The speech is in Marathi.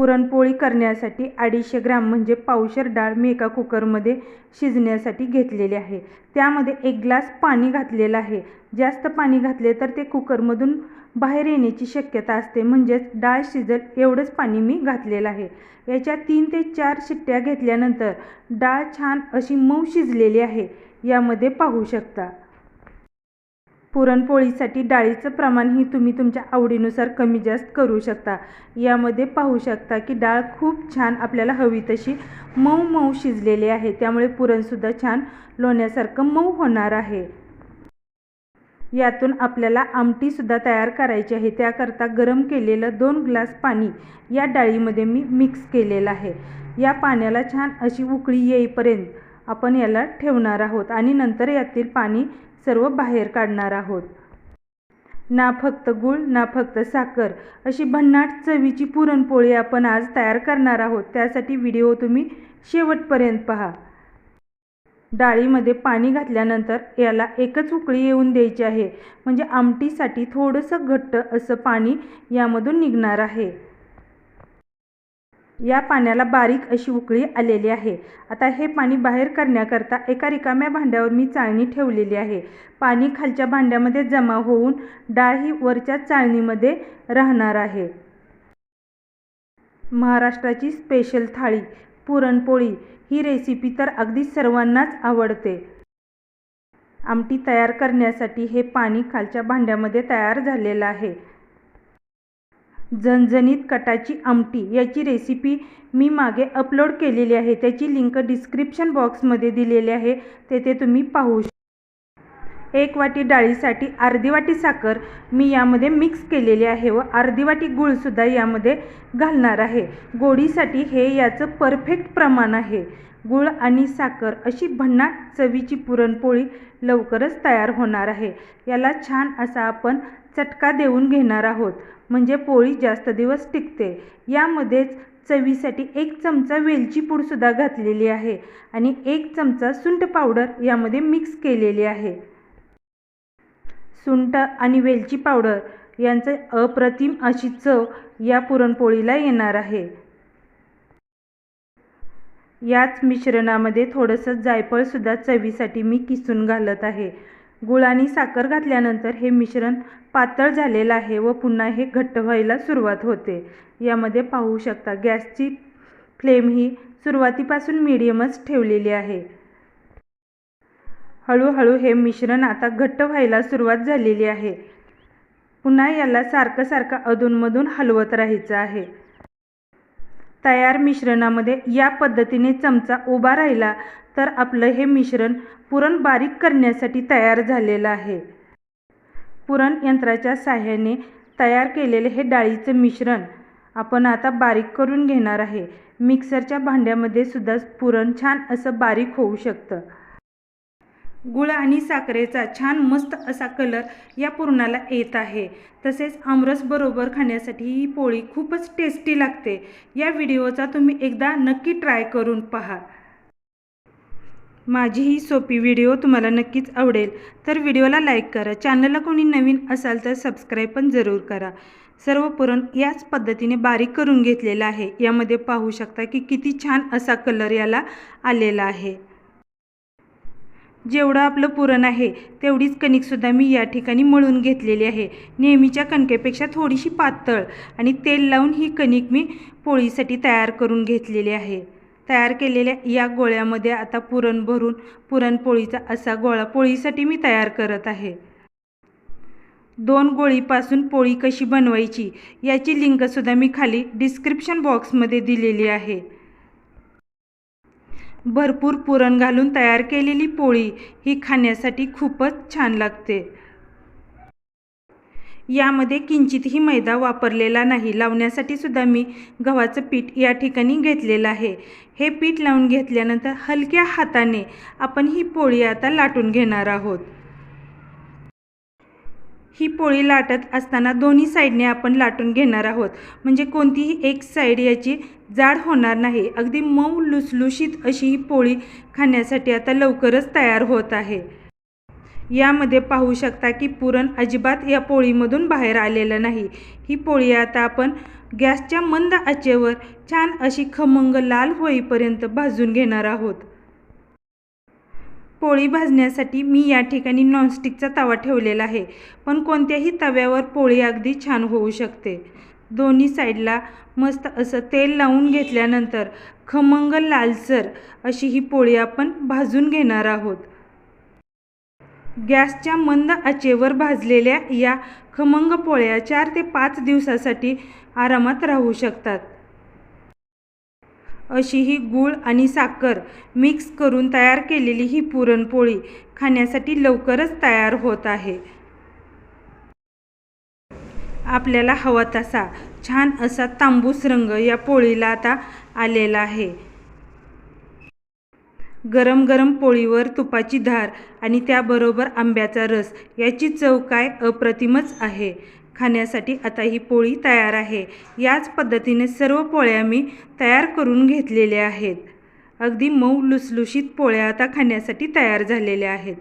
पुरणपोळी करण्यासाठी अडीचशे ग्रॅम म्हणजे पावशर डाळ मी एका कुकरमध्ये शिजण्यासाठी घेतलेली आहे. त्यामध्ये एक ग्लास पाणी घातलेलं आहे. जास्त पाणी घातले तर ते कुकरमधून बाहेर येण्याची शक्यता असते. म्हणजेच डाळ शिजत एवढंच पाणी मी घातलेलं आहे. याच्या तीन ते चार शिट्ट्या घेतल्यानंतर डाळ छान अशी मऊ शिजलेली आहे. यामध्ये पाहू शकता. पुरणपोळीसाठी डाळीचं प्रमाणही तुम्ही तुमच्या आवडीनुसार कमी जास्त करू शकता. यामध्ये पाहू शकता की डाळ खूप छान आपल्याला हवी तशी मऊ मऊ शिजलेली आहे. त्यामुळे पुरणसुद्धा छान लोण्यासारखं मऊ होणार आहे. यातून आपल्याला आमटीसुद्धा तयार करायची आहे. त्याकरता गरम केलेलं दोन ग्लास पाणी या डाळीमध्ये मी मिक्स केलेलं आहे. या पाण्याला छान अशी उकळी येईपर्यंत आपण याला ठेवणार आहोत आणि नंतर यातील पाणी सर्व बाहेर काढणार आहोत. ना फक्त गूळ ना फक्त साखर अशी भन्नाट चवीची पुरणपोळी आपण आज तयार करणार आहोत. त्यासाठी व्हिडिओ तुम्ही शेवटपर्यंत पहा. डाळीमध्ये पाणी घातल्यानंतर याला एकच उकळी येऊन द्यायची आहे. म्हणजे आमटीसाठी थोडंसं घट्ट असं पाणी यामधून निघणार आहे. या पाण्याला बारीक अशी उकळी आलेली आहे. आता हे पाणी बाहेर करण्याकरता एका रिकाम्या भांड्यावर मी चाळणी ठेवलेली आहे. पाणी खालच्या भांड्यामध्ये जमा होऊन डाळ ही वरच्या चाळणीमध्ये राहणार आहे. महाराष्ट्राची स्पेशल थाळी पुरणपोळी ही रेसिपी तर अगदी सर्वांनाच आवडते. आमटी तयार करण्यासाठी हे पाणी खालच्या भांड्यामध्ये तयार झालेलं आहे. झणझणीत कटाची आमटी याची रेसिपी मी मागे अपलोड केलेली आहे. त्याची लिंक डिस्क्रिप्शन बॉक्समध्ये दिलेली आहे. तेथे तुम्ही पाहू एक वाटी डाळीसाठी अर्धी वाटी साखर मी यामध्ये मिक्स केलेली आहे व अर्धी वाटी गूळसुद्धा यामध्ये घालणार आहे. गोडीसाठी हे याचं परफेक्ट प्रमाण आहे. गूळ आणि साखर अशी भन्नाट चवीची पुरणपोळी लवकरच तयार होणार आहे. याला छान असा आपण चटका देऊन घेणार आहोत. म्हणजे पोळी जास्त दिवस टिकते. यामध्येच चवीसाठी एक चमचा वेलची पूडसुद्धा घातलेली आहे आणि एक चमचा सुंठ पावडर यामध्ये मिक्स केलेली आहे. सुंठ आणि वेलची पावडर यांचं अप्रतिम अशी चव या पुरणपोळीला येणार आहे. याच मिश्रणामध्ये थोडंसं जायफळसुद्धा चवीसाठी मी किसून घालत आहे. गुळ आणि साखर घातल्यानंतर हे मिश्रण पातळ झालेलं आहे व पुन्हा हे घट्ट व्हायला सुरुवात होते. यामध्ये पाहू शकता गॅसची फ्लेम ही सुरुवातीपासून मीडियमच ठेवलेली आहे. हळूहळू हे मिश्रण आता घट्ट व्हायला सुरुवात झालेली आहे. पुन्हा याला सारखं सारखं अधूनमधून हलवत राहायचं आहे. तयार मिश्रणामध्ये या पद्धतीने चमचा उभा राहिला तर आपलं हे मिश्रण पुरण बारीक करण्यासाठी तयार झालेलं आहे. पुरण यंत्राच्या साह्याने तयार केलेले हे डाळीचं मिश्रण आपण आता बारीक करून घेणार आहे. मिक्सरच्या भांड्यामध्ये सुद्धा पुरण छान असं बारीक होऊ शकतं. गुळ आणि साखरेचा छान मस्त असा कलर या पुरणाला येत आहे. तसेच आमरसबरोबर खाण्यासाठी ही पोळी खूपच टेस्टी लागते. या व्हिडिओचा तुम्ही एकदा नक्की ट्राय करून पहा. माझी ही सोपी व्हिडिओ तुम्हाला नक्कीच आवडेल. तर व्हिडिओला लाईक करा. चॅनलला कोणी नवीन असाल तर सबस्क्राईब पण जरूर करा. सर्व पुरण याच पद्धतीने बारीक करून घेतलेलं आहे. यामध्ये पाहू शकता की किती छान असा कलर याला आलेला आहे. जेवढं आपलं पुरण आहे तेवढीच कणिकसुद्धा मी या ठिकाणी मळून घेतलेली आहे. नेहमीच्या कणकेपेक्षा थोडीशी पातळ आणि तेल लावून ही कणिक मी पोळीसाठी तयार करून घेतलेली आहे. तयार केलेल्या या गोळ्यामध्ये आता पुरण भरून पुरणपोळीचा असा गोळा पोळीसाठी मी तयार करत आहे. दोन गोळीपासून पोळी कशी बनवायची याची लिंकसुद्धा मी खाली डिस्क्रिप्शन बॉक्समध्ये दिलेली आहे. भरपूर पुरण घालून तयार केलेली पोळी ही खाण्यासाठी खूपच छान लागते. यामध्ये किंचितही मैदा वापरलेला नाही लावण्यासाठी सुद्धा मी गव्हाचं पीठ या ठिकाणी घेतलेलं आहे. हे पीठ लावून घेतल्यानंतर हलक्या हाताने आपण ही पोळी आता लाटून घेणार आहोत. ही पोळी लाटत असताना दोन्ही साईडने आपण लाटून घेणार आहोत. म्हणजे कोणतीही एक साईड याची जाड होणार नाही. अगदी मऊ लुसलुशीत अशी ही पोळी खाण्यासाठी आता लवकरच तयार होत आहे. यामध्ये पाहू शकता की पुरण अजिबात या पोळीमधून बाहेर आलेलं नाही. ही पोळी आता आपण गॅसच्या मंद आचेवर छान अशी खमंग लाल होईपर्यंत भाजून घेणार आहोत. पोळी भाजण्यासाठी मी या ठिकाणी नॉनस्टिकचा तवा ठेवलेला आहे पण कोणत्याही तव्यावर पोळी अगदी छान होऊ शकते. दोन्ही साईडला मस्त असं तेल लावून घेतल्यानंतर खमंग लालसर अशी ही पोळी आपण भाजून घेणार आहोत. गॅसच्या मंद आचेवर भाजलेल्या या खमंग पोळ्या चार ते पाच दिवसासाठी आरामात राहू शकतात. अशी ही गूळ आणि साखर मिक्स करून तयार केलेली ही पुरणपोळी खाण्यासाठी लवकरच तयार होत आहे. आपल्याला हवा तसा छान असा तांबूस रंग या पोळीला आता आलेला आहे. गरम गरम पोळीवर तुपाची धार आणि त्याबरोबर आंब्याचा रस याची चव काय अप्रतिमच आहे. खाण्यासाठी आता ही पोळी तयार आहे. याच पद्धतीने सर्व पोळ्या मी तयार करून घेतलेल्या आहेत. अगदी मऊ लुसलुशीत पोळ्या आता खाण्यासाठी तयार झालेल्या आहेत.